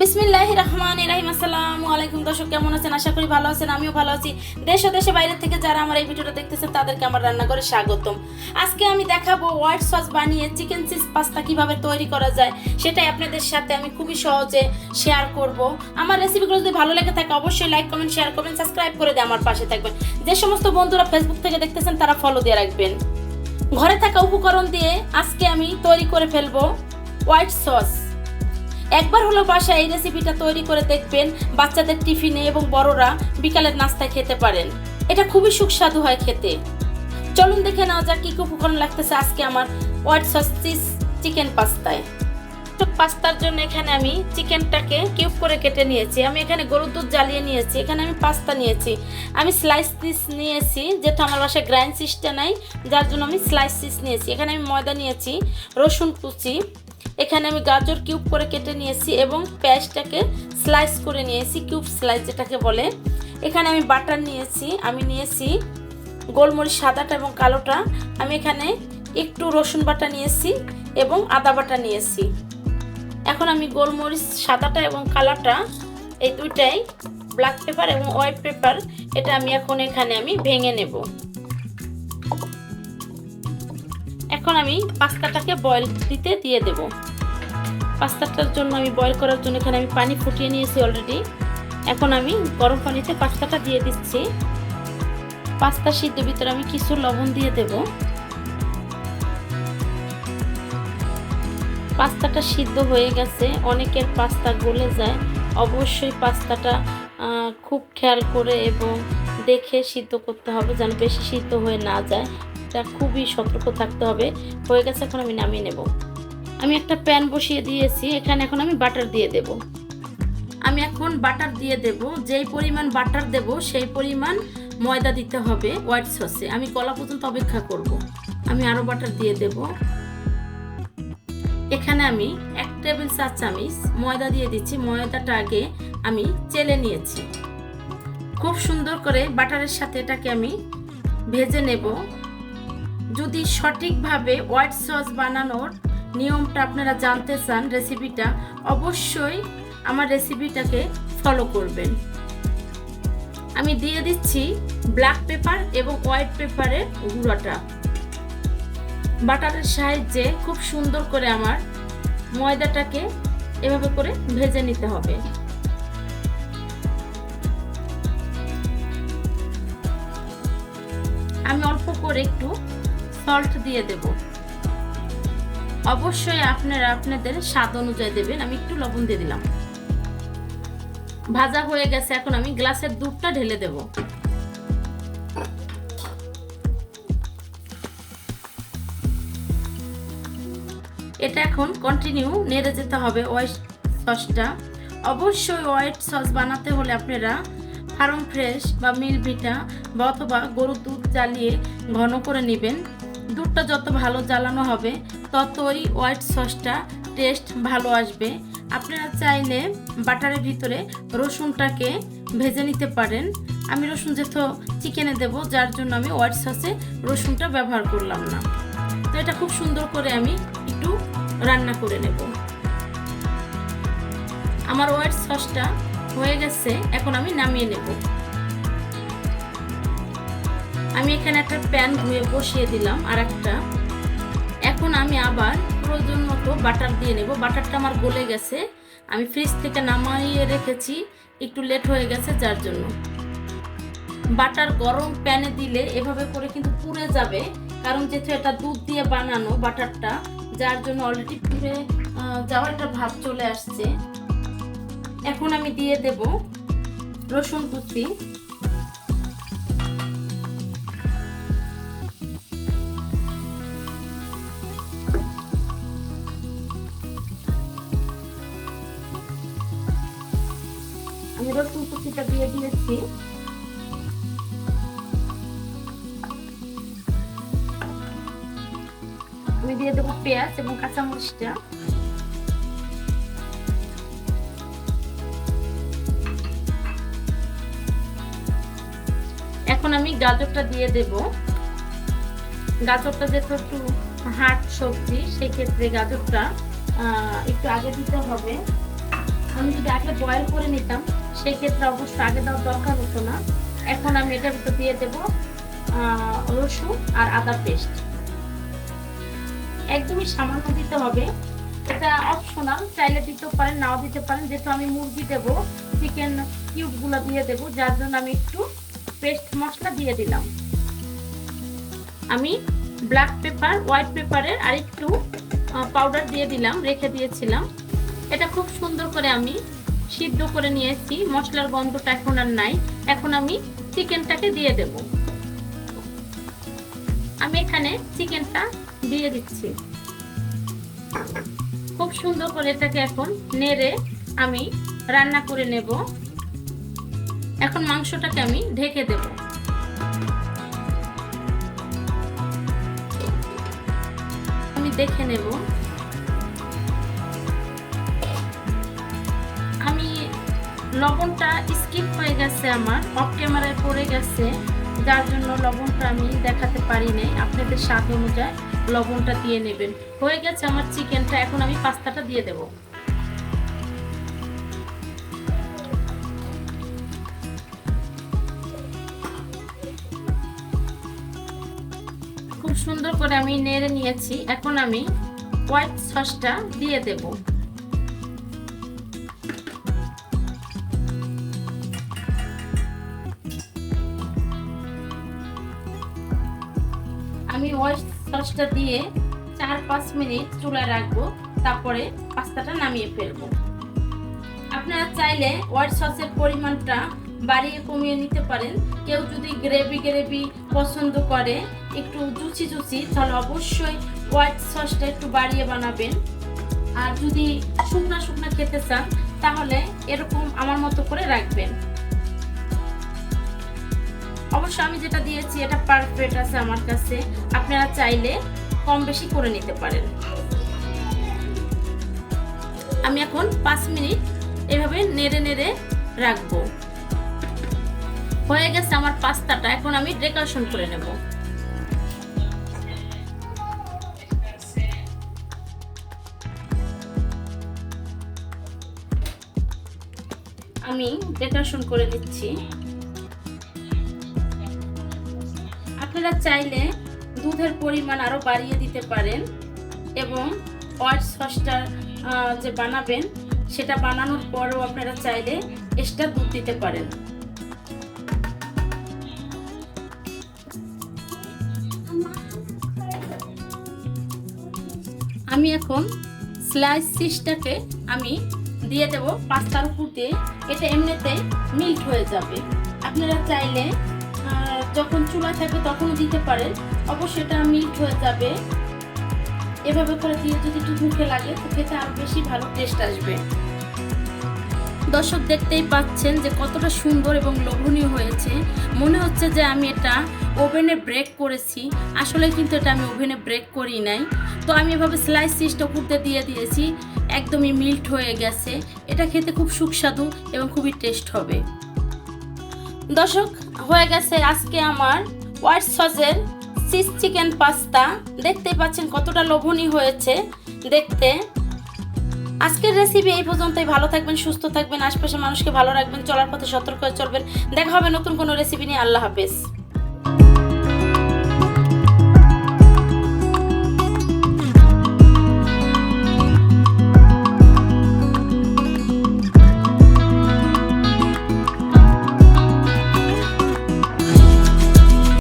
বিসমিল্লাহ রহমান রাহিম আসসালামু আলাইকুম। দর্শক, কেমন আছেন? আশা করি ভালো আছেন, আমিও ভালো আছি। দেশ ও দেশে বাইরে থেকে যারা আমার এই ভিডিওটা দেখতেছেন, তাদেরকে আমার স্বাগতম। আজকে আমি দেখাবো হোয়াইট সস বানিয়ে চিকেন চিজ পাস্তা কীভাবে তৈরি করা যায়, সেটাই আপনাদের সাথে আমি খুবই সহজে শেয়ার করব। আমার রেসিপিগুলো যদি ভালো লেগে থাকে, অবশ্যই লাইক কমেন্ট শেয়ার করবেন সাবস্ক্রাইব করে দিয়ে আমার পাশে থাকবেন। যে সমস্ত বন্ধুরা ফেসবুক থেকে দেখতেছেন, তারা ফলো দিয়ে রাখবেন। ঘরে থাকা উপকরণ দিয়ে আজকে আমি তৈরি করে ফেলব হোয়াইট সস। একবার হলো বাসায় এই রেসিপিটা তৈরি করে দেখবেন, বাচ্চাদের টিফিনে এবং বড়রা বিকালের নাস্তায় খেতে পারেন। এটা খুবই সুস্বাদু হয় খেতে। চলুন দেখে নেওয়া যাক কি কি উপকরণ লাগতেছে আজকে আমার হোয়াইট সস চিজ চিকেন পাস্তায়। পাস্তার জন্য এখানে আমি চিকেনটাকে কিউব করে কেটে নিয়েছি। আমি এখানে গরুর দুধ জ্বালিয়ে নিয়েছি। এখানে আমি পাস্তা নিয়েছি। আমি স্লাইস পিস নিয়েছি, যেহেতু আমার বাসায় গ্রাইন্ড সিসটা নাই, যার জন্য আমি স্লাইস পিস নিয়েছি। এখানে আমি ময়দা নিয়েছি, রসুন কুচি এখানে আমি গাজর কিউব করে কেটে নিয়েছি এবং পেঁয়াজটাকে স্লাইস করে নিয়েছি, কিউব স্লাইস যেটাকে বলে। এখানে আমি বাটার নিয়েছি, আমি নিয়েছি গোলমরিচ সাদাটা এবং কালোটা। আমি এখানে একটু রসুন বাটা নিয়েছি এবং আদা বাটা নিয়েছি। এখন আমি গোলমরিচ সাদাটা এবং কালাটা, এই দুইটাই ব্ল্যাক পেপার এবং হোয়াইট পেপার এটা আমি এখন এখানে আমি ভেঙে নেব। এখন আমি পাস্তাটাকে বয়েল দিতে দিয়ে দেব। পাস্তাটার জন্য আমি বয়েল করার জন্য এখানে আমি পানি ফুটিয়ে নিয়েছি অলরেডি এখন আমি গরম পানিতে পাস্তাটা দিয়ে দিচ্ছি। পাস্তা সিদ্ধ ভিতরে আমি কিছু লবণ দিয়ে দেব। পাস্তাটা সিদ্ধ হয়ে গেছে, অনেকের পাস্তা গলে যায়। অবশ্যই পাস্তাটা খুব খেয়াল করে এবং দেখে সিদ্ধ করতে হবে যেন বেশি সিদ্ধ হয়ে না যায়। এটা খুবই সতর্ক থাকতে হবে। হয়ে গেছে, এখন আমি নামিয়ে নেব। আমি একটা প্যান বসিয়ে দিয়েছি, এখানে এখন আমি বাটার দিয়ে দেব। আমি এখন বাটার দিয়ে দেব, যেই পরিমাণ বাটার দেব, সেই পরিমাণ ময়দা দিতে হবে হোয়াইট সসে। আমি গলা পর্যন্ত অপেক্ষা করব। আমি আরও বাটার দিয়ে দেব। এখানে আমি এক টেবিল চা চামিচ ময়দা দিয়ে দিচ্ছি। ময়দাটা আগে আমি চেলে নিয়েছি। খুব সুন্দর করে বাটারের সাথে এটাকে আমি ভেজে নেব। যদি সঠিকভাবে হোয়াইট সস বানানোর নিয়মটা আপনারা জানতে চান রেসিপিটা অবশ্যই আমার রেসিপিটাকে ফলো করবেন। আমি দিয়ে দিচ্ছি ব্ল্যাক পেপার এবং হোয়াইট পেপারের গুঁড়োটা। বাটারের সাহায্যে খুব সুন্দর করে আমার ময়দাটাকে এভাবে করে ভেজে নিতে হবে। আমি অল্প করে একটু সল্ট দিয়ে দেব। অবশ্যই আপনারা আপনাদের স্বাদ অনুযায়ী দেবেন। আমি একটু লবণ দিয়ে দিলাম। ভাজা হয়ে গেছে, এখন আমি গ্লাসের দুধটা ঢেলে দেব। এটা এখন কন্টিনিউ নেড়ে যেতে হবে ওয়াইট সসটা অবশ্যই হোয়াইট সস বানাতে হলে আপনারা ফার্ম ফ্রেশ বা মিল ভিটা বা অথবা গরুর দুধ জ্বালিয়ে ঘন করে নেবেন। দুধটা যত ভালো জ্বালানো হবে, ততই হোয়াইট সসটা টেস্ট ভালো আসবে। আপনারা চাইলে বাটারের ভিতরে রসুনটাকে ভেজে নিতে পারেন। আমি রসুন যেহেতু চিকেনে দেব, যার জন্য আমি হোয়াইট সসে রসুনটা ব্যবহার করলাম না। তো এটা খুব সুন্দর করে আমি একটু রান্না করে নেব। আমার হোয়াইট সসটা হয়ে গেছে, এখন আমি নামিয়ে নেব। আমি এখানে একটা প্যান ধুয়ে বসিয়ে দিলাম আর একটা এখন আমি আবার প্রয়োজন মতো বাটার দিয়ে নেব। বাটারটা আমার গলে গেছে। আমি ফ্রিজ থেকে নামাইয়ে রেখেছি। একটু লেট হয়ে গেছে, যার জন্য। বাটার গরম প্যানে দিলে এভাবে করে কিন্তু পুড়ে যাবে। কারণ যেহেতু এটা দুধ দিয়ে বানানো বাটারটা, যার জন্য অলরেডি পুড়ে যাওয়ার একটা ভাব চলে আসছে। এখন আমি দিয়ে দেব রসুন কুচি। রসুন কুচিটা দিয়ে দিয়েছি। আমি দিয়ে দেবো পেঁয়াজ এবং কাঁচামরিচটা। এখন আমি গাজরটা দিয়ে দেব। গাজরটা যেহেতু একটু হার্ড সবজি, সেক্ষেত্রে গাজরটা একটু আগে দিতে হবে। আমি যদি আগে বয়েল করে নিতাম সেই ক্ষেত্রে অবশ্যই আগে দেওয়ার দরকার হতো না। এখন আমি এটার ভিতর দিয়ে দেবো রসুন আর আদা পেস্ট। একদমই সামান্য দিতে হবে। এটা অপশনাল চাইলে দিতেও পারেন, নাও দিতে পারেন। যেহেতু আমি মুরগি দেবো চিকেন কিউবগুলো দিয়ে দেবো, যার জন্য আমি একটু পেস্ট মশলা দিয়ে দিলাম। আমি ব্ল্যাক পেপার হোয়াইট পেপারের আর একটু পাউডার দিয়ে দিলাম, রেখে দিয়েছিলাম। এটা খুব সুন্দর করে আমি সিদ্ধ করে নিয়েছি। মশলার গন্ধটা এখন আর নাই। এখন আমি চিকেনটাকে দিয়ে দেব। আমি এখানে চিকেনটা দিয়ে দিচ্ছি। খুব সুন্দর করে এটাকে এখন নেড়ে আমি রান্না করে নেব। এখন মাংসটাকে আমি ঢেকে দেব। আমি দেখে নেব। লবণটা স্কিপ হয়ে গেছে আমার অফ ক্যামেরায় পড়ে গেছে, যার জন্য লবণটা আমি দেখাতে পারি নাই। আপনাদের স্বাদ অনুযায়ী লবণটা দিয়ে নেবেন। হয়ে গেছে আমার চিকেনটা, এখন আমি পাস্তাটা দিয়ে দেব। খুব সুন্দর করে আমি নেড়ে নিয়েছি। এখন আমি হোয়াইট সসটা দিয়ে দেব। আমি হোয়াইট সসটা দিয়ে চার, পাঁচ মিনিট চুলায় রাখব, তারপরে পাস্তাটা নামিয়ে ফেলব। আপনারা চাইলে হোয়াইট সসের পরিমাণটা বাড়িয়ে কমিয়ে নিতে পারেন। কেউ যদি গ্রেভি গ্রেভি পছন্দ করে, একটু জুচি জুচি তাহলে অবশ্যই হোয়াইট সসটা একটু বাড়িয়ে বানাবেন। আর যদি শুকনা শুকনা খেতে চান, তাহলে এরকম আমার মতো করে রাখবেন। অবশ্য আমি যেটা দিয়েছি, এটা পারফেক্ট আছে আমার কাছে। আপনারা চাইলে কম বেশি করে নিতে পারেন। আমি এখন পাঁচ মিনিট এভাবে নেড়ে নেড়ে রাখব। হয়ে গেছে আমার পাস্তাটা, এখন আমি ডেকোরেশন করে নেব। আমি ডেকোরেশন করে দিচ্ছি। আপনারা চাইলে দুধের পরিমাণ আরও বাড়িয়ে দিতে পারেন এবং হোয়াইট সসটা যে বানাবেন, সেটা বানানোর পরেও আপনারা চাইলে এক্সট্রা দুধ দিতে পারেন। আমি এখন স্লাইস চিজটাকে আমি দিয়ে দেব, পাস্তার উপর দিয়ে। এটা এমনিতে মিল্ট হয়ে যাবে। আপনারা চাইলে যখন চুলা থাকবে তখনও দিতে পারেন। অবশ্যই এটা মিল্ট হয়ে যাবে। এভাবে করে দিয়ে যদি একটু মুখে লাগে, তো খেতে আরও বেশি ভালো টেস্ট আসবে। দর্শক দেখতেই পাচ্ছেন যে কতটা সুন্দর এবং লোভনীয় হয়েছে। মনে হচ্ছে যে আমি এটা ওভেনে ব্রেক করেছি। আসলে কিন্তু এটা আমি ওভেনে ব্রেক করি নাই। তো আমি এভাবে স্লাইস সিস্ট উপরতে দিয়ে দিয়েছি। একদমই মিল্ট হয়ে গেছে। এটা খেতে খুব সুস্বাদু এবং খুবই টেস্ট হবে। দর্শক হয়ে গেছে আজকে আমার হোয়াইট সসের চিজ চিকেন পাস্তা দেখতেই পাচ্ছেন কতটা লোভনীয় হয়েছে দেখতে। আজকের রেসিপি এই পর্যন্তই। ভালো থাকবেন, সুস্থ থাকবেন, আশপাশের মানুষকে ভালো রাখবেন, চলার পথে সতর্ক হয়ে চলবেন। দেখা হবে নতুন কোনো রেসিপি নিয়ে। আল্লাহ হাফেজ।